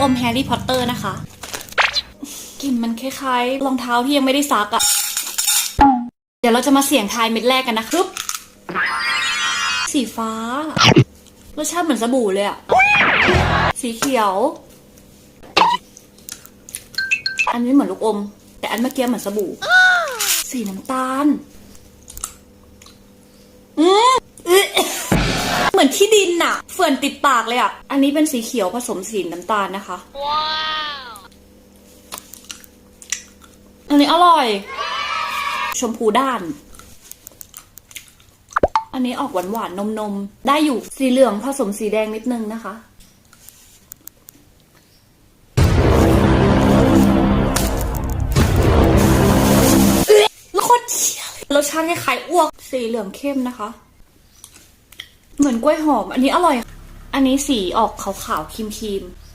อมแฮร์รี่พอตเตอร์นะคะกลิ่นมันคล้ายๆรองเท้าที่ยังไม่ได้ซักอะเดี๋ยวเราจะมาเสี่ยงทายเม็ดแรกกันนะครับ สีฟ้ารสชาติเหมือนสบู่เลยอะ สีเขียว อันนี้เหมือนลูกอม แต่อันเมื่อกี้เหมือนสบู่ สีน้ำตาล ที่ดินน่ะเฟื่อนติดปากเลยอะอันนี้เป็นสีเขียวผสมสีน้ำตาลนะคะ ว้าว อันนี้อร่อย ชมพูด้าน อันนี้ออกหวานหวานนมนมได้อยู่สีเหลืองผสมสีแดงนิดนึงนะคะแล้วโคตรเชี่ยรสชาติคล้ายๆอ้วก สีเหลืองเข้มนะคะ เหมือนกล้วยหอม อันนี้อร่อย อันนี้สีออกขาวๆครีมๆ